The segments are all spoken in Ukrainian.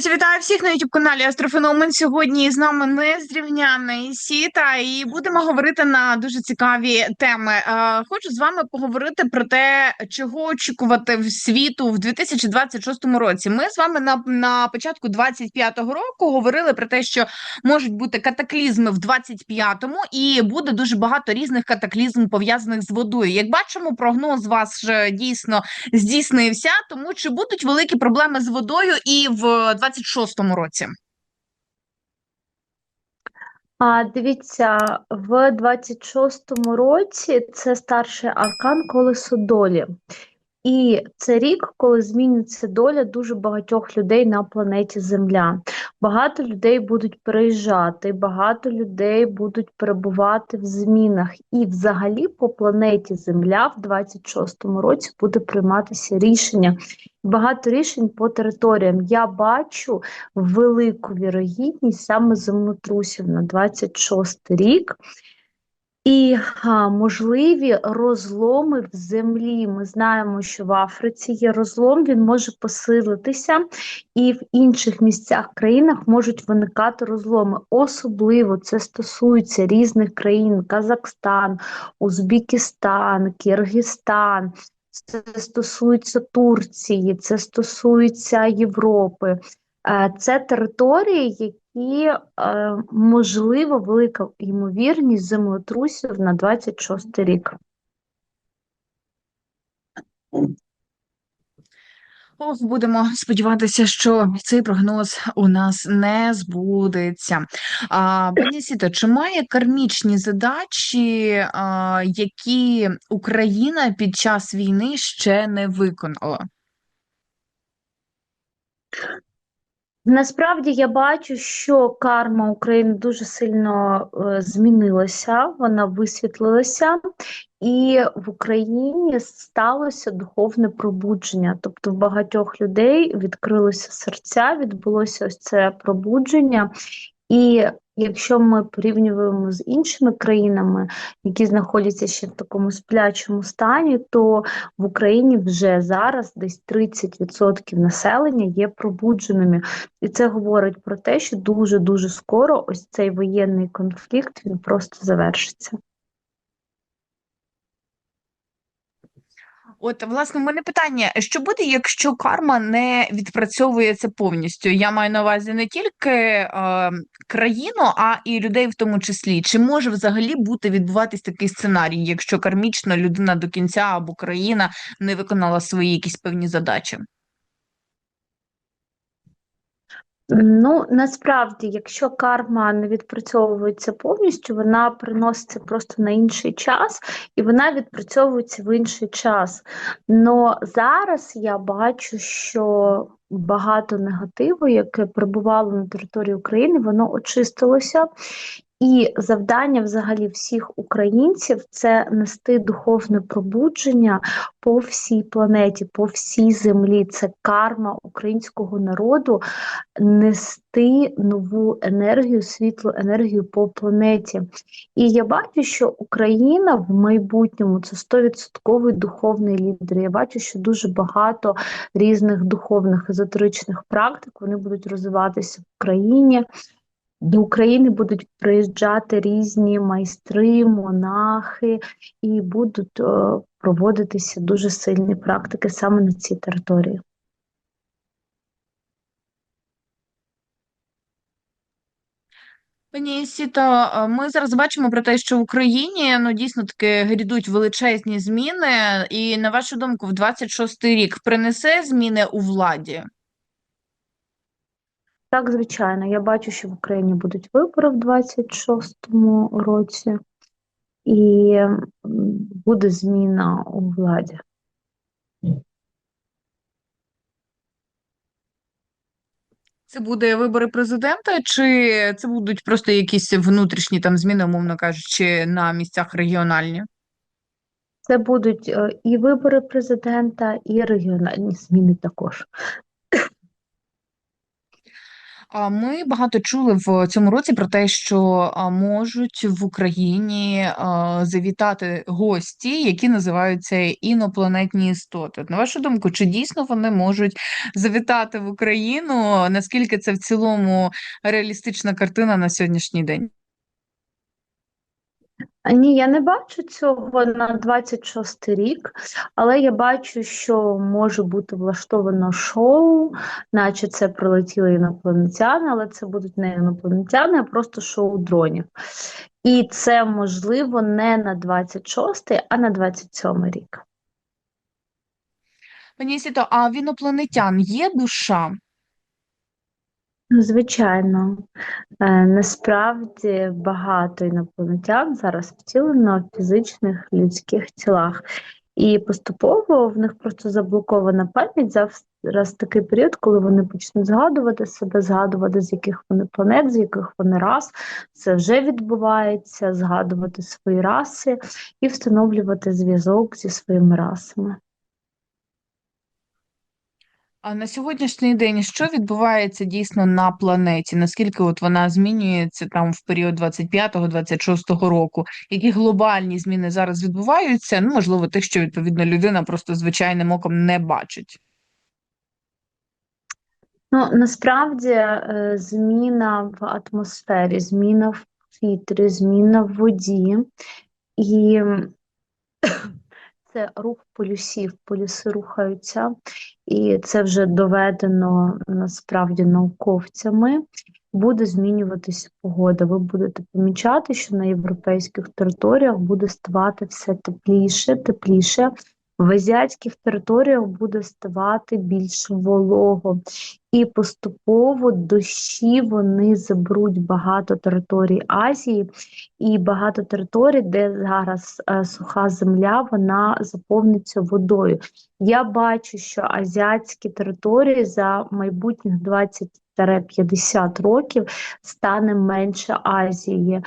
Друзі, вітаю всіх на youtube каналі Астрофеномен. Сьогодні з нами незрівняний Сіта, і будемо говорити на дуже цікаві теми. Е, Хочу з вами поговорити про те, чого очікувати в світу в 2026 році. Ми з вами на, на початку 25-го року говорили про те, що можуть бути катаклізми в 25-му, і буде дуже багато різних катаклізм пов'язаних з водою. Як бачимо, прогноз вас дійсно здійснився. Тому чи будуть великі проблеми з водою і в 26-му році? А, дивіться, в 26-му році це старший аркан колесо долі. І це рік, коли зміниться доля дуже багатьох людей на планеті Земля. Багато людей будуть переїжджати, багато людей будуть перебувати в змінах. І взагалі по планеті Земля в 26-му році буде прийматися рішення. Багато рішень по територіям. Я бачу велику вірогідність саме землетрусів на 26 рік. І а, можливі розломи в землі. Ми знаємо, що в Африці є розлом, він може посилитися, і в інших місцях країнах можуть виникати розломи. Особливо це стосується різних країн: Казахстан, Узбекистан, Киргизстан. Це стосується Турції, це стосується Європи. Е, Це території, які е, можливо велика ймовірність землетрусів на 26 рік. Ох, будемо сподіватися, що цей прогноз у нас не збудеться. А, пані Сіто, чи має кармічні задачі, а, які Україна під час війни ще не виконала? Насправді я бачу, що карма України дуже сильно е, змінилася, вона висвітлилася, і в Україні сталося духовне пробудження. Тобто в багатьох людей відкрилися серця, відбулося ось це пробудження. І якщо ми порівнюємо з іншими країнами, які знаходяться ще в такому сплячому стані, то в Україні вже зараз десь 30% населення є пробудженими. І це говорить про те, що дуже-дуже скоро ось цей воєнний конфлікт він просто завершиться. От, власне, в мене питання: що буде, якщо карма не відпрацьовується повністю? Я маю на увазі не тільки е, країну, а і людей в тому числі. Чи може взагалі бути відбуватись такий сценарій, якщо кармічно людина до кінця або країна не виконала свої якісь певні задачі? Ну, насправді, якщо карма не відпрацьовується повністю, вона приноситься просто на інший час, і вона відпрацьовується в інший час. Но зараз я бачу, що багато негативу, яке прибувало на території України, воно очистилося. І завдання взагалі всіх українців це нести духовне пробудження по всій планеті, по всій землі. Це карма українського народу нести нову енергію, світлу енергію по планеті. І я бачу, що Україна в майбутньому це 100% духовний лідер. Я бачу, що дуже багато різних духовних езотеричних практик вони будуть розвиватися в країні. До України будуть приїжджати різні майстри, монахи, і будуть о, проводитися дуже сильні практики саме на цій території. Пані Сіто, е, ми зараз бачимо про те, що в Україні ну дійсно таки грядуть величезні зміни, і на вашу думку, в 26-й рік принесе зміни у владі? Так, звичайно, я бачу, що в Україні будуть вибори в 26-му році, і буде зміна у владі. Це буде вибори президента, чи це будуть просто якісь внутрішні там зміни, умовно кажучи, на місцях регіональні? Це будуть е, і вибори президента, і регіональні зміни також. Ми багато чули в цьому році про те, що можуть в Україні завітати гості, які називаються інопланетні істоти. На вашу думку, чи дійсно вони можуть завітати в Україну? Наскільки це в цілому реалістична картина на сьогоднішній день? Ні, я не бачу цього на 26 рік, але я бачу, що може бути влаштовано шоу, наче це прилетіли інопланетяни, але це будуть не інопланетяни, а просто шоу дронів. І це можливо не на 26, а на 27 рік. Пані Сіто, а в інопланетян є душа? Ну, Звичайно, Е, насправді багато інопланетян зараз втілено в фізичних людських тілах. І поступово в них просто заблокована пам'ять зараз такий період, коли вони почнуть згадувати себе, згадувати, з яких вони планет, з яких вони рас. Це вже відбувається, згадувати свої раси і встановлювати зв'язок зі своїми расами. А на сьогоднішній день що відбувається дійсно на планеті? Наскільки от вона змінюється там в період 25-26 року? Які глобальні зміни зараз відбуваються? Ну, можливо, тих, що відповідно людина просто звичайним оком не бачить. Ну, насправді, е, зміна в атмосфері, зміна в повітрі, зміна в воді, і це рух полюсів, полюси рухаються, і це вже доведено насправді науковцями. Буде змінюватися погода. Ви будете помічати, що на європейських територіях буде ставати все тепліше, тепліше. В азіатських територіях буде ставати більш волого, і поступово дощі вони заберуть багато територій Азії, і багато територій, де зараз е, суха земля, вона заповниться водою. Я бачу, що азіатські території за майбутніх 20-50 років стане менше Азії.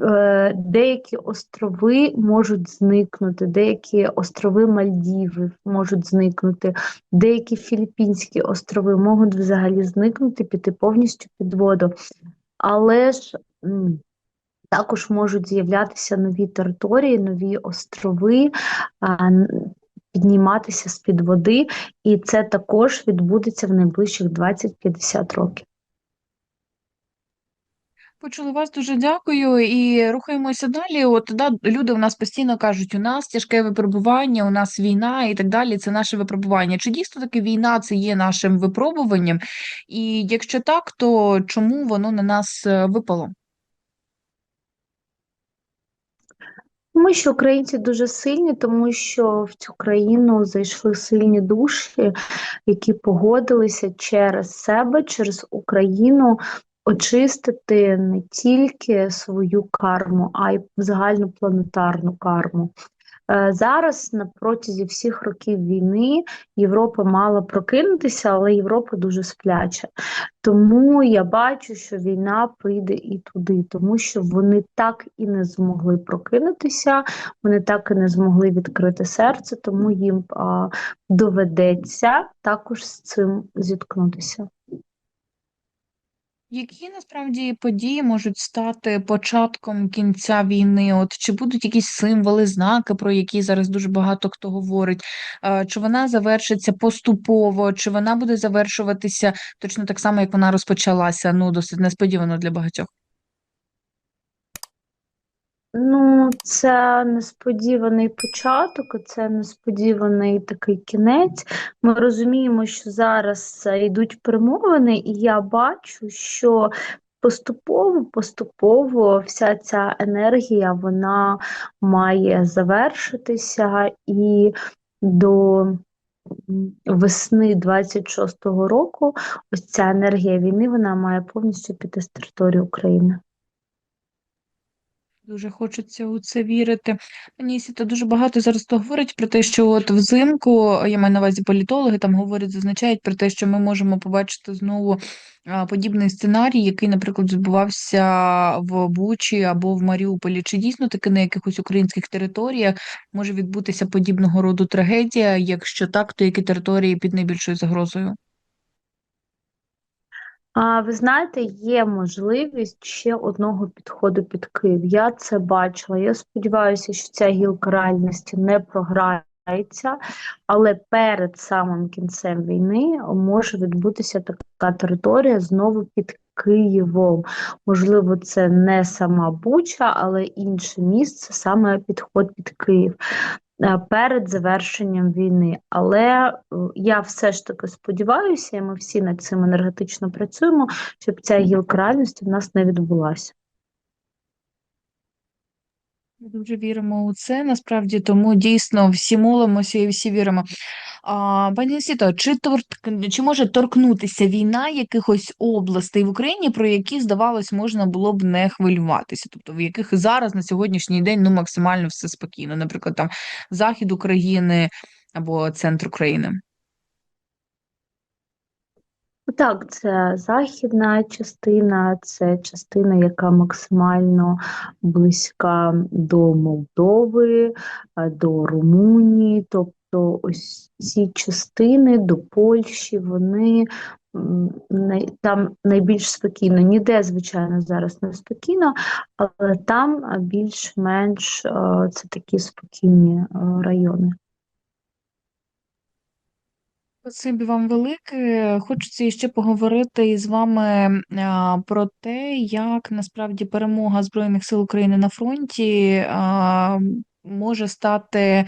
Е, Деякі острови можуть зникнути, деякі острови Мальдіви можуть зникнути, деякі Філіппінські острови можуть взагалі зникнути, піти повністю під воду. Але ж також можуть з'являтися нові території, нові острови, підніматися з-під води, і це також відбудеться в найближчих 20-50 років. Почули вас, дуже дякую. І рухаємося далі. От да, люди у нас постійно кажуть, у нас тяжке випробування, у нас війна і так далі. Це наше випробування. Чи дійсно таки війна це є нашим випробуванням? І якщо так, то чому воно на нас е, випало? Тому що українці дуже сильні, тому що в цю країну зайшли сильні душі, які погодилися через себе, через Україну очистити не тільки свою карму, а й загальнопланетарну карму. Е, Зараз на протязі всіх років війни Європа мала прокинутися, але Європа дуже спляча. Тому я бачу, що війна прийде і туди, тому що вони так і не змогли прокинутися, вони так і не змогли відкрити серце, тому їм а, доведеться також з цим зіткнутися. Які насправді події можуть стати початком кінця війни? От чи будуть якісь символи, знаки, про які зараз дуже багато хто говорить? Чи вона завершиться поступово, чи вона буде завершуватися точно так само, як вона розпочалася? Ну, досить несподівано для багатьох. Ну, це несподіваний початок, це несподіваний такий кінець. Ми розуміємо, що зараз е, йдуть перемовини, і я бачу, що поступово, поступово вся ця енергія вона має завершитися, і до весни 26-го року ось ця енергія війни вона має повністю піти з території України. Дуже хочеться у це вірити. Пані Сіта дуже багато зараз хто говорить про те, що от взимку, я маю на увазі політологи, там говорять, зазначають про те, що ми можемо побачити знову подібний сценарій, який, наприклад, відбувався в Бучі або в Маріуполі. Чи дійсно таки на якихось українських територіях може відбутися подібного роду трагедія? Якщо так, то які території під найбільшою загрозою? Ви знаєте, є можливість ще одного підходу під Київ. Я це бачила. Я сподіваюся, що ця гілка реальності не програється, але перед самим кінцем війни може відбутися така територія знову під Києвом. Можливо, це не сама Буча, але інше місце, саме підход під Київ. Е, Перед завершенням війни, але е, я все ж таки сподіваюся, і ми всі над цим енергетично працюємо, щоб ця гілка реальності в нас не відбулася. Ми Дуже віримо у це, насправді, тому дійсно всі молимося і всі віримо. А, пані Сіто, чи торк... чи може торкнутися війна якихось областей в Україні, про які, здавалось, можна було б не хвилюватися? Тобто в яких зараз на сьогоднішній день ну максимально все спокійно, наприклад, там захід України або центр України? Так, це західна частина, це частина, яка максимально близька до Молдови, е, до Румунії. Тобто ось ці частини до Польщі, вони там найбільш спокійно. Ніде, звичайно, зараз не спокійно, але там е, більш-менш е, це такі спокійні е, райони. Спасибі вам велике. Хочеться ще поговорити із вами про те, як насправді перемога Збройних сил України на фронті може стати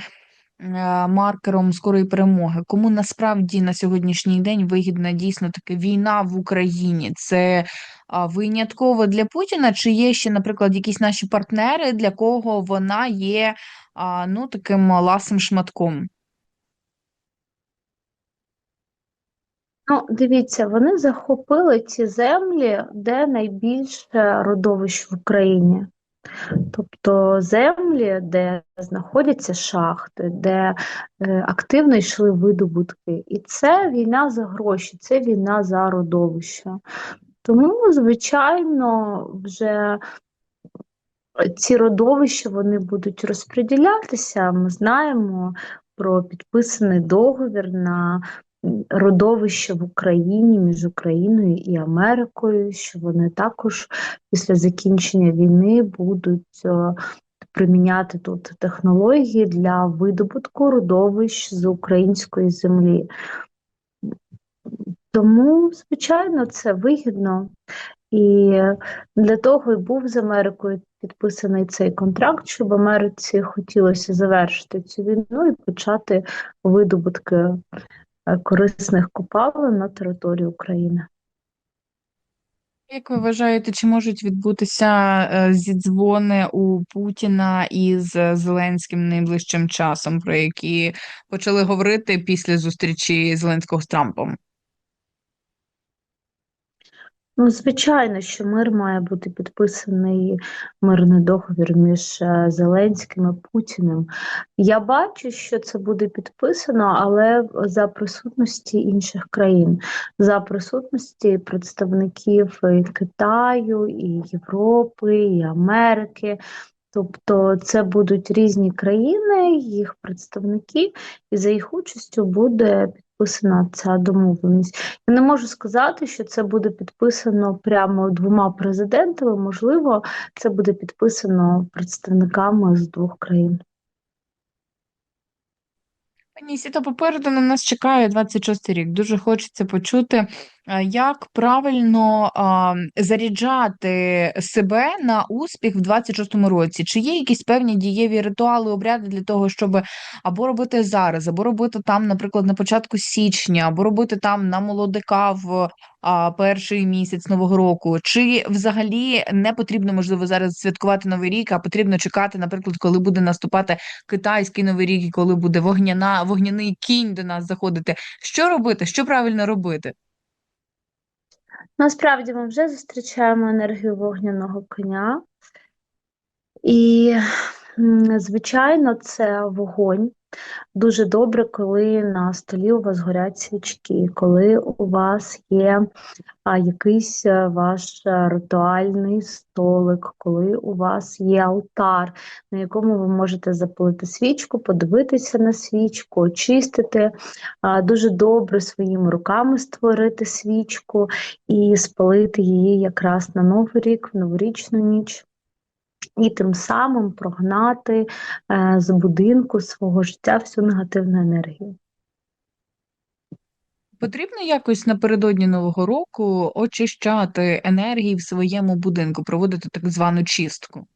маркером скорої перемоги. Кому насправді на сьогоднішній день вигідна дійсно таки війна в Україні? Це винятково для Путіна, чи є ще, наприклад, якісь наші партнери, для кого вона є ну таким ласим шматком? Ну, дивіться, вони захопили ці землі, де найбільше родовищ в Україні. Тобто землі, де знаходяться шахти, де е, активно йшли видобутки. І це війна за гроші, це війна за родовища. Тому, звичайно, вже ці родовища вони будуть розподілятися. Ми знаємо про підписаний договір на родовище в Україні між Україною і Америкою, що вони також після закінчення війни будуть е, приміняти тут технології для видобутку родовищ з української землі. Тому, звичайно, це вигідно. І для того і був з Америкою підписаний цей контракт, щоб Америці хотілося завершити цю війну і почати видобутки корисних копалин на території України. Як ви вважаєте, чи можуть відбутися е, зідзвони у Путіна із Зеленським найближчим часом, про які почали говорити після зустрічі Зеленського з Трампом? Ну, звичайно, що мир має бути підписаний мирний договір між е, Зеленським і Путіним. Я бачу, що це буде підписано, але за присутності інших країн, за присутності представників і Китаю, і Європи, і Америки. Тобто це будуть різні країни, їх представники, і за їх участю буде підписана ця домовленість. Я не можу сказати, що це буде підписано прямо двома президентами. Можливо, це буде підписано представниками з двох країн. Пані Сіто, попереду на нас чекає 26 рік. Дуже хочеться почути, як правильно а, заряджати себе на успіх в 26-му році. Чи є якісь певні дієві ритуали, обряди для того, щоб або робити зараз, або робити там, наприклад, на початку січня, або робити там на молодика в а, перший місяць нового року? Чи взагалі не потрібно, можливо, зараз святкувати Новий рік, а потрібно чекати, наприклад, коли буде наступати китайський новий рік, і коли буде вогняна, вогняний кінь до нас заходити. Що робити? Що правильно робити? Насправді ми вже зустрічаємо енергію вогняного коня, і, звичайно, це вогонь, Дуже добре, коли на столі у вас горять свічки, коли у вас є а, якийсь е, ваш е, ритуальний столик, коли у вас є алтар, на якому ви можете запалити свічку, подивитися на свічку, очистити, а, дуже добре своїми руками створити свічку і спалити її якраз на Новий рік, в новорічну ніч. І тим самим прогнати е, з будинку свого життя всю негативну енергію. Потрібно якось напередодні Нового року очищати енергії в своєму будинку, проводити так звану чистку.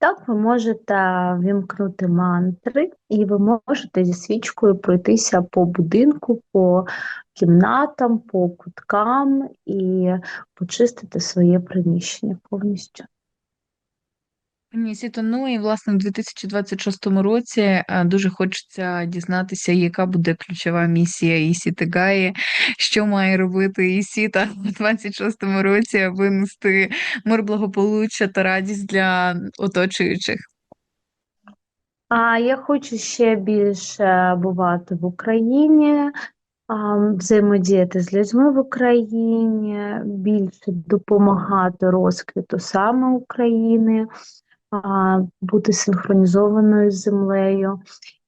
Так, ви можете вімкнути мантри, і ви можете зі свічкою пройтися по будинку, по кімнатам, по куткам і почистити своє приміщення повністю. Ні, Сіто, ну і власне в 2026 році е, дуже хочеться дізнатися, яка буде ключова місія Ісіти Гаї, що має робити Ісіта у 26 році, аби нести мир, благополуччя та радість для оточуючих. А я хочу ще більше бувати в Україні, взаємодіяти з людьми в Україні, більше допомагати розквіту саме України, бути синхронізованою з землею.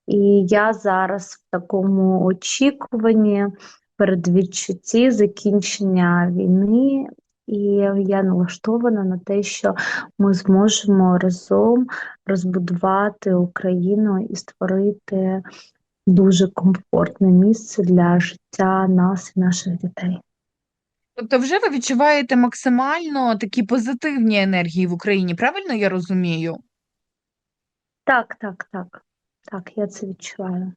І я зараз в такому очікуванні передвідчутті закінчення війни, і я налаштована на те, що ми зможемо разом розбудувати Україну і створити дуже комфортне місце для життя нас і наших дітей. Тобто, вже ви відчуваєте максимально такі позитивні енергії в Україні, правильно я розумію? Так, так, так. Так, я це відчуваю.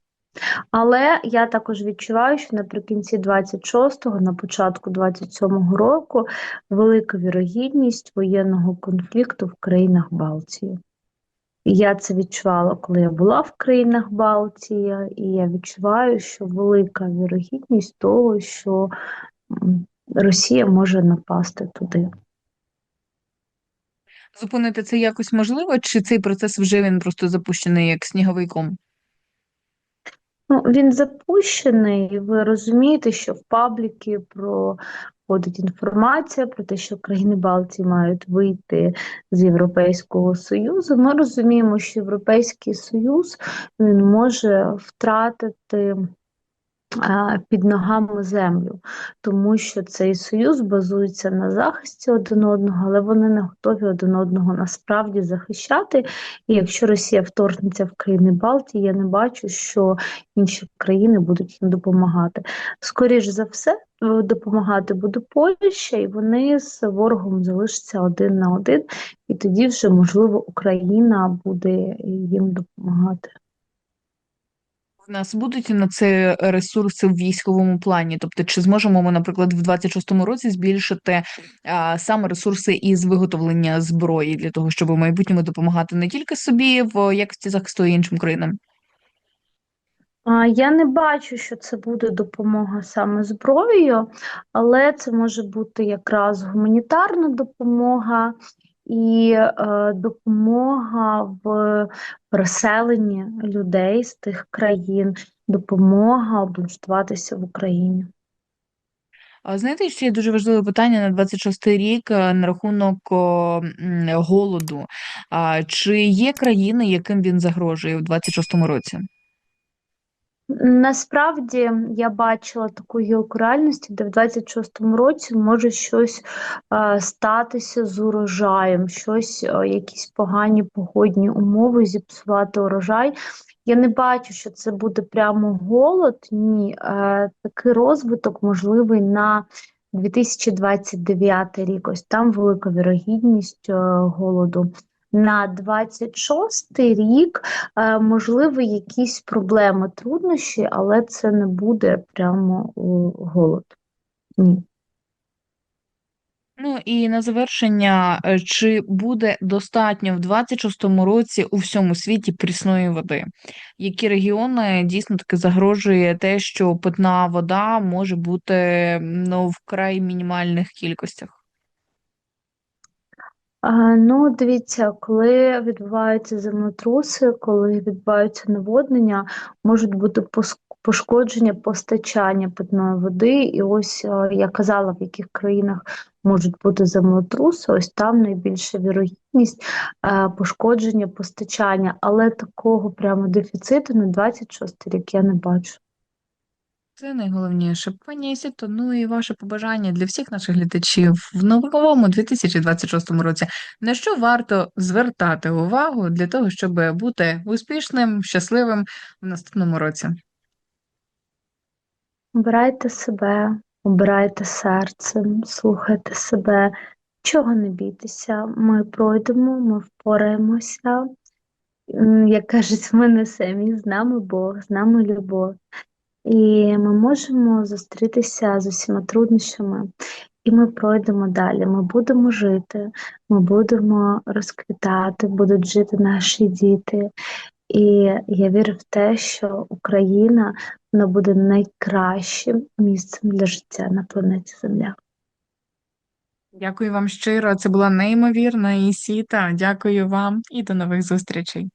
Але я також відчуваю, що наприкінці 26-го, на початку 27-го року велика вірогідність воєнного конфлікту в країнах Балтії. Я це відчувала, коли я була в країнах Балтії, і я відчуваю, що велика вірогідність того, що Росія може напасти туди. Зупинити це якось можливо, чи цей процес вже він просто запущений як сніговий ком? Ну, він запущений, і ви розумієте, що в пабліки проходить інформація про те, що країни Балтії мають вийти з Європейського Союзу. Ми розуміємо, що Європейський Союз він може втратити під ногами землю, тому що цей союз базується на захисті один одного, але вони не готові один одного насправді захищати. І якщо Росія вторгнеться в країни Балтії, я не бачу, що інші країни будуть їм допомагати. Скоріш за все, е, допомагати буде Польща, і вони з ворогом залишаться один на один, і тоді вже можливо Україна буде їм допомагати. В нас будуть на це ресурси в військовому плані? Тобто, чи зможемо ми, наприклад, в 26-му році збільшити а, саме ресурси із виготовлення зброї для того, щоб у майбутньому допомагати не тільки собі в якості захисту й іншим країнам? Я не бачу, що це буде допомога саме зброєю, але це може бути якраз гуманітарна допомога і е, допомога в переселенні людей з тих країн, допомога облаштуватися в Україні. Знаєте, ще є дуже важливе питання на 26-й рік е, на рахунок голоду. Чи є країни, яким він загрожує у 26-му році? Насправді я бачила таку гілку реальності, де в 26-му році може щось е, статися з урожаєм, щось, е, якісь погані погодні умови, зіпсувати урожай. Я не бачу, що це буде прямо голод. Ні, е, такий розвиток можливий на 2029 рік. Ось там велика вірогідність е, голоду. На 26 рік е, можливо якісь проблеми, труднощі, але це не буде прямо голод. Ні. Ну і на завершення, е, чи буде достатньо в 26-му році у всьому світі прісної води? Які регіони дійсно таки загрожує те, що питна вода може бути ну, вкрай мінімальних кількостях? Ну, дивіться, коли відбуваються землетруси, коли відбуваються наводнення, можуть бути пошкодження постачання питної води. І ось е, я казала, в яких країнах можуть бути землетруси, ось там найбільша вірогідність е, пошкодження постачання, але такого прямо дефіциту на 26 рік я не бачу. Це найголовніше. Пані Ісіто, ну і ваше побажання для всіх наших глядачів в новому 2026 році. На що варто звертати увагу для того, щоб бути успішним, щасливим в наступному році? Обирайте себе, обирайте серцем, слухайте себе, чого не бійтеся. Ми пройдемо, ми впораємося. Як кажуть, ми не самі, з нами Бог, з нами любов. І ми можемо зустрітися з усіма труднощами, і ми пройдемо далі. Ми будемо жити, ми будемо розквітати, будуть жити наші діти. І я вірю в те, що Україна вона буде найкращим місцем для життя на планеті Земля. Дякую вам щиро. Це була неймовірна Ісіта. Дякую вам і до нових зустрічей.